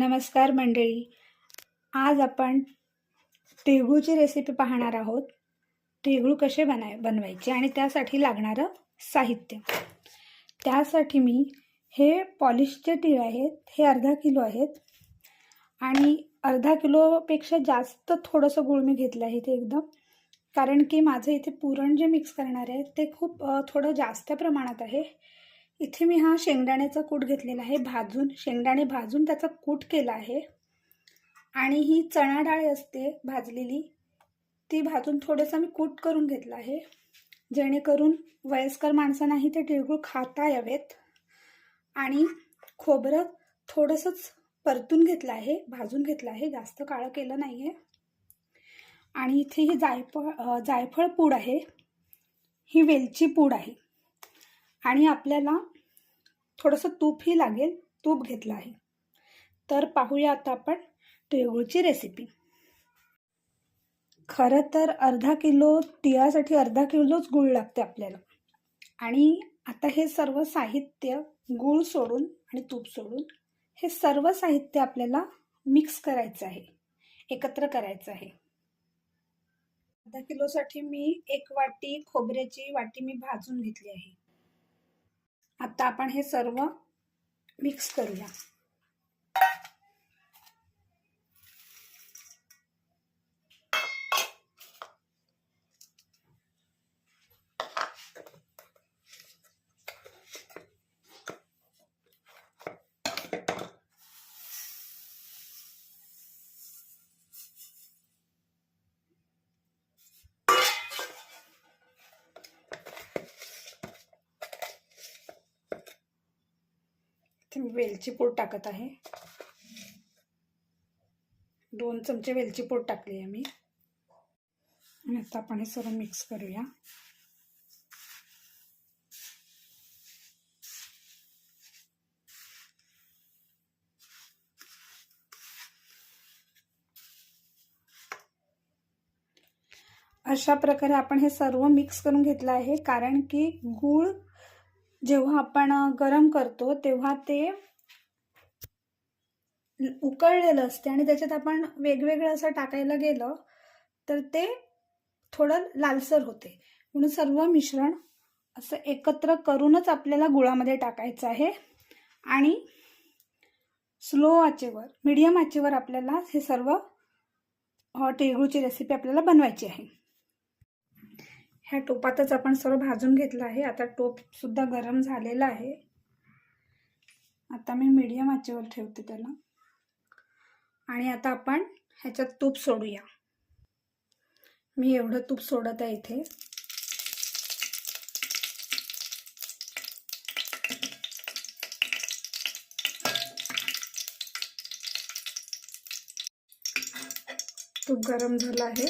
नमस्कार मंडळी. आज आपण तिळगुळची रेसिपी पाहणार आहोत. तिळगुळ कसे बनाय बनवायचे आणि त्यासाठी लागणारं साहित्य. त्यासाठी मी हे पॉलिशचे तीळ आहेत हे अर्धा किलो आहेत आणि अर्धा किलोपेक्षा जास्त थोडंसं गुळ मी घेतलं आहे ते एकदम. कारण की माझं इथे पुरण जे मिक्स करणार आहे ते खूप थोडं जास्त प्रमाणात आहे. इथे मी हा शेंगदाण्याचा कूट घेतलेला आहे भाजून शेंगदाणे भाजून त्याचा कूट केला आहे. आणि ही चणा डाळ असते भाजलेली ती भाजून थोडंसं मी कूट करून घेतलं आहे. जेणेकरून वयस्कर माणसांनाही ते तिळगुळ खाता यावेत. आणि खोबरं थोडंसंच परतून घेतलं आहे भाजून घेतलं आहे जास्त काळं केलं नाही आहे आणि इथे ही जायफळ जायफळ पूड आहे. ही वेलची पूड आहे. आणि आपल्याला थोडंसं तूपही लागेल तूप घेतलं आहे. तर पाहूया आता आपण तिळगुळची रेसिपी खरं तर अर्धा किलो तिळासाठी अर्धा किलोच गूळ लागते आपल्याला. आणि आता हे सर्व साहित्य गूळ सोडून आणि तूप सोडून हे सर्व साहित्य आपल्याला मिक्स करायचं आहे एकत्र करायचं आहे. अर्धा किलोसाठी मी एक वाटी खोबऱ्याची वाटी मी भाजून घेतली आहे. आता आपण हे सर्व मिक्स करूया. ते मी वेलची पूड टाकत आहे. दोन चमचे वेलची पूड टाकली आहे मी. आणि आता आपण हे सर्व मिक्स करूया. अशा प्रकारे आपण हे सर्व मिक्स करून घेतलं आहे कारण की गूळ जेव्हा आपण गरम करतो तेव्हा ते उकळलेलं असते आणि त्याच्यात आपण वेगवेगळं असं टाकायला गेलं तर ते थोडं लालसर होते. म्हणून सर्व मिश्रण असं एकत्र करूनच आपल्याला गुळामध्ये टाकायचं आहे. आणि स्लो आचेवर मीडियम आचेवर आपल्याला हे सर्व अ, तिळगुळची रेसिपी आपल्याला बनवायची आहे. ह्या टोपातच आपण सर्व भाजून घेतलं आहे. आता टोपसुद्धा गरम झालेला आहे. आता मी मीडियम आचेवर ठेवते त्याला. आणि आता आपण ह्याच्यात तूप सोडूया. मी एवढं तूप सोडत आहे इथे. तूप गरम झालं आहे.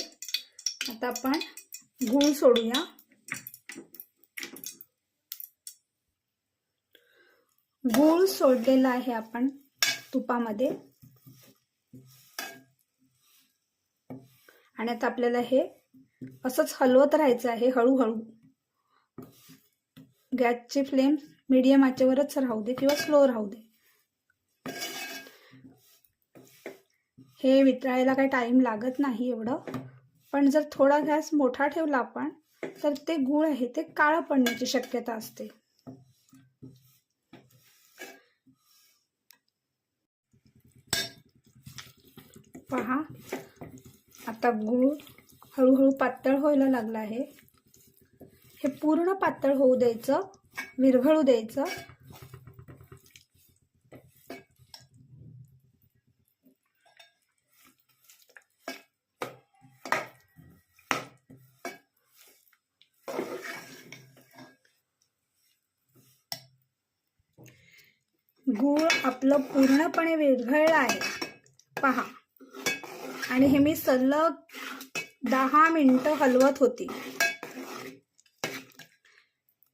आता आपण गूळ सोडूया. गूळ सोडलेला आहे आपण तुपामध्ये. आणि आता आपल्याला हे असंच हलवत राहायचं आहे हळूहळू. गॅसची फ्लेम मीडियम आचेवरच राहू दे किंवा स्लो राहू दे. हे वितळायला काही टाइम लागत नाही एवढं. पण जर थोडा गॅस मोठा ठेवला आपण तर ते गूळ आहे ते काळं पडण्याची शक्यता असते. पहा आता गूळ हळूहळू पातळ व्हायला लागला आहे. हे पूर्ण पातळ होऊ द्यायचं विरघळू द्यायचं. गूळ आपलं पूर्णपणे विरघळलं आहे. पहा. आणि हे मी सलग दहा मिनटं हलवत होती.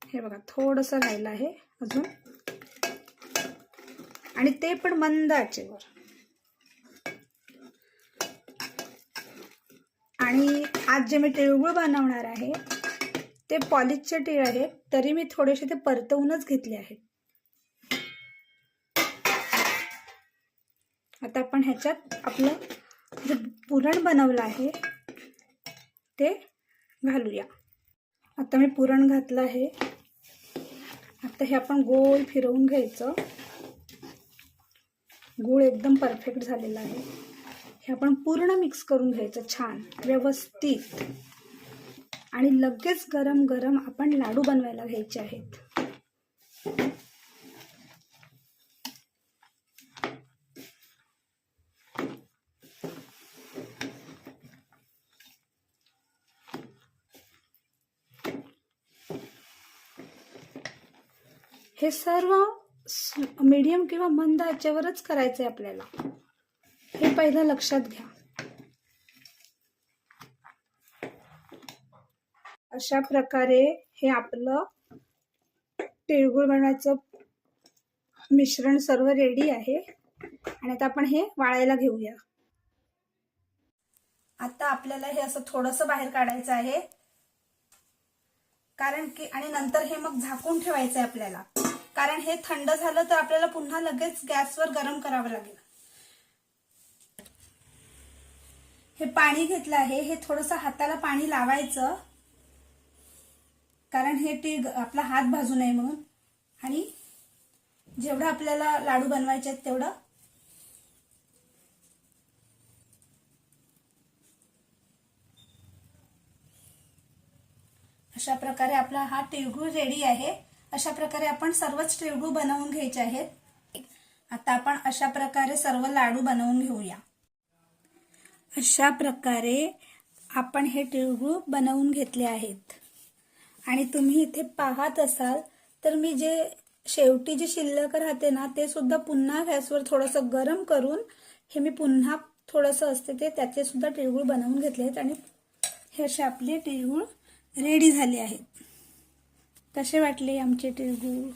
हे बघा थोडंसं राहिलं आहे अजून. आणि ते पण मंद आचेवर. आणि आज जे मी तिळगुळ बनवणार आहे ते पॉलिशचे तीळ आहेत तरी मी थोडेसे ते परतवूनच घेतले आहेत. आता आपण ह्याच्यात आपलं जे पुरण बनवलं आहे ते घालूया. आता मी पुरण घातलं आहे. आता हे आपण गोल फिरवून घ्यायचं. गूळ एकदम परफेक्ट झालेला आहे. हे आपण पूर्ण मिक्स करून घ्यायचं छान व्यवस्थित. आणि लगेच गरम गरम आपण लाडू बनवायला घ्यायचे आहेत. हे सर्व मीडियम किंवा मंद आचेवरच आहे आपल्याला. हे पहिलं लक्षात घ्या. अशा प्रकारे हे आपलं तिळगुळ बनवायचं मिश्रण सर्व रेडी आहे. आणि आता आपण हे वाळायला घेऊया. आता आपल्याला हे असं थोडंसं बाहेर काढायचं आहे. कारण की आणि नंतर हे मग झाकून ठेवायचं आहे आपल्याला. कारण हे थंड झालं तर आपल्याला पुन्हा लगेच गॅसवर गरम करावं लागेल. हे पाणी घेतलं आहे. हे थोडंसं हाताला पाणी लावायचं. कारण हे ती आपला हात भाजू नये म्हणून. आणि जेवढं आपल्याला लाडू बनवायचे आहेत तेवढं अशा प्रकारे आपला हा तिळगुळ रेडी आहे. अशा प्रकारे आपण सर्वच तिळगुळ बनवून घ्यायचे आहेत. आता आपण अशा प्रकारे सर्व लाडू बनवून घेऊया. अशा प्रकारे आपण हे तिळगुळ बनवून घेतले आहेत. आणि तुम्ही इथे पाहत असाल तर मी जे शेवटी जे शिल्लक राहते ना ते सुद्धा पुन्हा गॅसवर थोडंसं गरम करून हे मी पुन्हा थोडंसं असते ते त्याचे सुद्धा तिळगुळ बनवून घेतले आहेत. आणि हे असे आपले तिळगुळ रेडी झाले आहेत. कसे वाटले आमचे तिळगुळ